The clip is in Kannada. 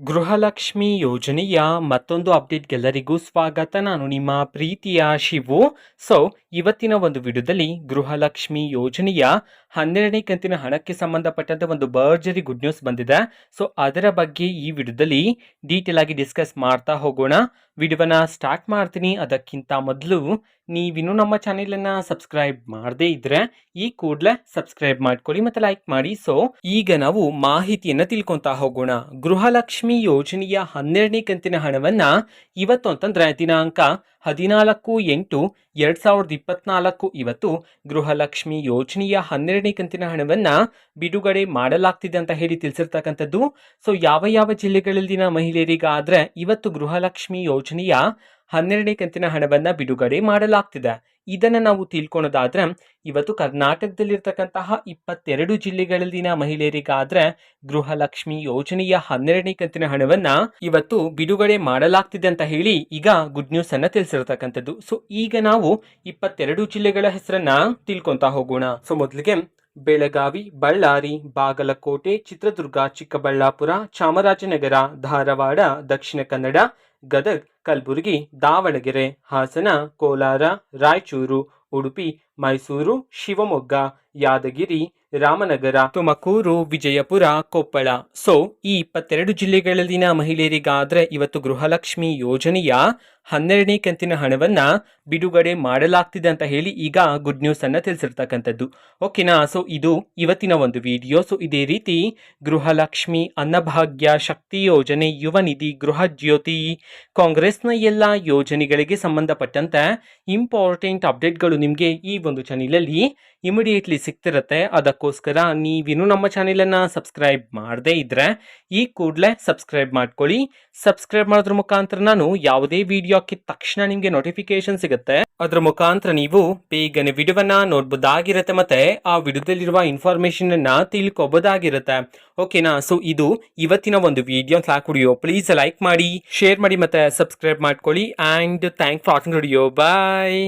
ಗೃಹಲಕ್ಷ್ಮಿ ಯೋಜನೆಯ ಮತ್ತೊಂದು ಅಪ್ಡೇಟ್ಗೆಲ್ಲರಿಗೂ ಸ್ವಾಗತ. ನಾನು ನಿಮ್ಮ ಪ್ರೀತಿಯ ಶಿವು. ಸೊ ಇವತ್ತಿನ ಒಂದು ವಿಡಿಯೋದಲ್ಲಿ ಗೃಹಲಕ್ಷ್ಮಿ ಯೋಜನೆಯ ಹನ್ನೆರಡನೇ ಕಂತಿನ ಹಣಕ್ಕೆ ಸಂಬಂಧಪಟ್ಟಂತೆ ಒಂದು ಭರ್ಜರಿ ಗುಡ್ ನ್ಯೂಸ್ ಬಂದಿದೆ. ಸೊ ಅದರ ಬಗ್ಗೆ ಈ ವಿಡಿಯೋದಲ್ಲಿ ಡೀಟೇಲ್ ಆಗಿ ಡಿಸ್ಕಸ್ ಮಾಡ್ತಾ ಹೋಗೋಣ. ವಿಡಿಯೋನ ಸ್ಟಾರ್ಟ್ ಮಾಡ್ತೀನಿ. ಅದಕ್ಕಿಂತ ಮೊದಲು ನೀವಿನ್ನೂ ನಮ್ಮ ಚಾನೆಲನ್ನು ಸಬ್ಸ್ಕ್ರೈಬ್ ಮಾಡದೇ ಇದ್ರೆ ಈ ಕೂಡಲೇ ಸಬ್ಸ್ಕ್ರೈಬ್ ಮಾಡ್ಕೊಳ್ಳಿ ಮತ್ತೆ ಲೈಕ್ ಮಾಡಿ. ಸೊ ಈಗ ನಾವು ಮಾಹಿತಿಯನ್ನ ತಿಳ್ಕೊಂತಾ ಹೋಗೋಣ. ಗೃಹಲಕ್ಷ್ಮಿ ಯೋಜನೆಯ ಹನ್ನೆರಡನೇ ಕಂತಿನ ಹಣವನ್ನ ಇವತ್ತು ಅಂತಂದ್ರೆ ದಿನಾಂಕ ಹದಿನಾಲ್ಕು ಎಂಟು ಎರಡ್ ಸಾವಿರದ ಇಪ್ಪತ್ನಾಲ್ಕು ಇವತ್ತು ಗೃಹಲಕ್ಷ್ಮಿ ಯೋಜನೆಯ ಹನ್ನೆರಡನೇ ಕಂತಿನ ಹಣವನ್ನು ಬಿಡುಗಡೆ ಮಾಡಲಾಗ್ತಿದೆ ಅಂತ ಹೇಳಿ ತಿಳಿಸಿರ್ತಕ್ಕಂಥದ್ದು. ಸೊ ಯಾವ ಯಾವ ಜಿಲ್ಲೆಗಳಲ್ಲಿನ ಮಹಿಳೆಯರಿಗಾದರೆ ಇವತ್ತು ಗೃಹಲಕ್ಷ್ಮಿ ಯೋಜನೆಯ ಹನ್ನೆರಡನೇ ಕಂತಿನ ಹಣವನ್ನ ಬಿಡುಗಡೆ ಮಾಡಲಾಗ್ತಿದೆ. ಇದನ್ನು ನಾವು ತಿಳ್ಕೊಳೋದಾದ್ರೆ, ಇವತ್ತು ಕರ್ನಾಟಕದಲ್ಲಿರ್ತಕ್ಕಂತಹ ಇಪ್ಪತ್ತೆರಡು ಜಿಲ್ಲೆಗಳಲ್ಲಿನ ಮಹಿಳೆಯರಿಗಾದ್ರೆ ಗೃಹಲಕ್ಷ್ಮಿ ಯೋಜನೆಯ ಹನ್ನೆರಡನೇ ಕಂತಿನ ಹಣವನ್ನ ಇವತ್ತು ಬಿಡುಗಡೆ ಮಾಡಲಾಗ್ತಿದೆ ಅಂತ ಹೇಳಿ ಈಗ ಗುಡ್ ನ್ಯೂಸ್ ಅನ್ನ ತಿಳಿಸಿರ್ತಕ್ಕಂಥದ್ದು. ಸೊ ಈಗ ನಾವು ಇಪ್ಪತ್ತೆರಡು ಜಿಲ್ಲೆಗಳ ಹೆಸರನ್ನ ತಿಳ್ಕೊತಾ ಹೋಗೋಣ. ಸೊ ಮೊದಲಿಗೆ ಬೆಳಗಾವಿ, ಬಳ್ಳಾರಿ, ಬಾಗಲಕೋಟೆ, ಚಿತ್ರದುರ್ಗ, ಚಿಕ್ಕಬಳ್ಳಾಪುರ, ಚಾಮರಾಜನಗರ, ಧಾರವಾಡ, ದಕ್ಷಿಣ ಕನ್ನಡ ಗದಗ್, ಕಲಬುರಗಿ, ದಾವಣಗೆರೆ, ಹಾಸನ, ಕೋಲಾರ, ರಾಯಚೂರು, ಉಡುಪಿ, ಮೈಸೂರು, ಶಿವಮೊಗ್ಗ, ಯಾದಗಿರಿ, ರಾಮನಗರ, ತುಮಕೂರು, ವಿಜಯಪುರ, ಕೊಪ್ಪಳ. ಸೊ ಈ ಇಪ್ಪತ್ತೆರಡು ಜಿಲ್ಲೆಗಳಲ್ಲಿನ ಮಹಿಳೆಯರಿಗಾದ್ರೆ ಇವತ್ತು ಗೃಹಲಕ್ಷ್ಮಿ ಯೋಜನೆಯ ಹನ್ನೆರಡನೇ ಕಂತಿನ ಹಣವನ್ನ ಬಿಡುಗಡೆ ಮಾಡಲಾಗ್ತಿದೆ ಅಂತ ಹೇಳಿ ಈಗ ಗುಡ್ ನ್ಯೂಸನ್ನು ತಿಳಿಸಿರ್ತಕ್ಕಂಥದ್ದು. ಓಕೆನಾ ಸೊ ಇದು ಇವತ್ತಿನ ಒಂದು ವಿಡಿಯೋ ಸೊ ಇದೇ ರೀತಿ ಗೃಹಲಕ್ಷ್ಮಿ, ಅನ್ನಭಾಗ್ಯ, ಶಕ್ತಿ ಯೋಜನೆ, ಯುವ ನಿಧಿ, ಗೃಹ ಜ್ಯೋತಿ, ಕಾಂಗ್ರೆಸ್ನ ಎಲ್ಲ ಯೋಜನೆಗಳಿಗೆ ಸಂಬಂಧಪಟ್ಟಂತೆ ಇಂಪಾರ್ಟೆಂಟ್ ಅಪ್ಡೇಟ್ಗಳು ನಿಮಗೆ ಈ ಒಂದು ಚಾನೆಲಲ್ಲಿ ಇಮಿಡಿಯೇಟ್ಲಿ ಸಿಗ್ತಿರುತ್ತೆ. ಅದಕ್ಕೋಸ್ಕರ ನೀವಿನ್ನೂ ನಮ್ಮ ಚಾನೆಲನ್ನು ಸಬ್ಸ್ಕ್ರೈಬ್ ಮಾಡದೇ ಇದ್ರೆ ಈ ಕೂಡಲೇ ಸಬ್ಸ್ಕ್ರೈಬ್ ಮಾಡ್ಕೊಳ್ಳಿ. ಸಬ್ಸ್ಕ್ರೈಬ್ ಮಾಡೋದ್ರ ಮುಖಾಂತರ ನಾನು ಯಾವುದೇ ವಿಡಿಯೋ ಹಾಕಿದ ತಕ್ಷಣ ನಿಮಗೆ ನೋಟಿಫಿಕೇಶನ್ ಸಿಗುತ್ತೆ. ಅದರ ಮುಖಾಂತರ ನೀವು ಬೇಗನೆ ವಿಡಿಯೋವನ್ನ ನೋಡಬಹುದಾಗಿರುತ್ತೆ ಮತ್ತೆ ಆ ವಿಡಿಯೋದಲ್ಲಿರುವ ಇನ್ಫಾರ್ಮೇಶನ್ ಅನ್ನ ತಿಳ್ಕೊಬೋದಾಗಿರುತ್ತೆ. ಓಕೆನಾ ಸೊ ಇದು ಇವತ್ತಿನ ಒಂದು ವಿಡಿಯೋ ವಿಡಿಯೋ ಪ್ಲೀಸ್ ಲೈಕ್ ಮಾಡಿ ಶೇರ್ ಮಾಡಿ ಮತ್ತೆ ಸಬ್ಸ್ಕ್ರೈಬ್ ಮಾಡ್ಕೊಳ್ಳಿ. And thank for watching video bye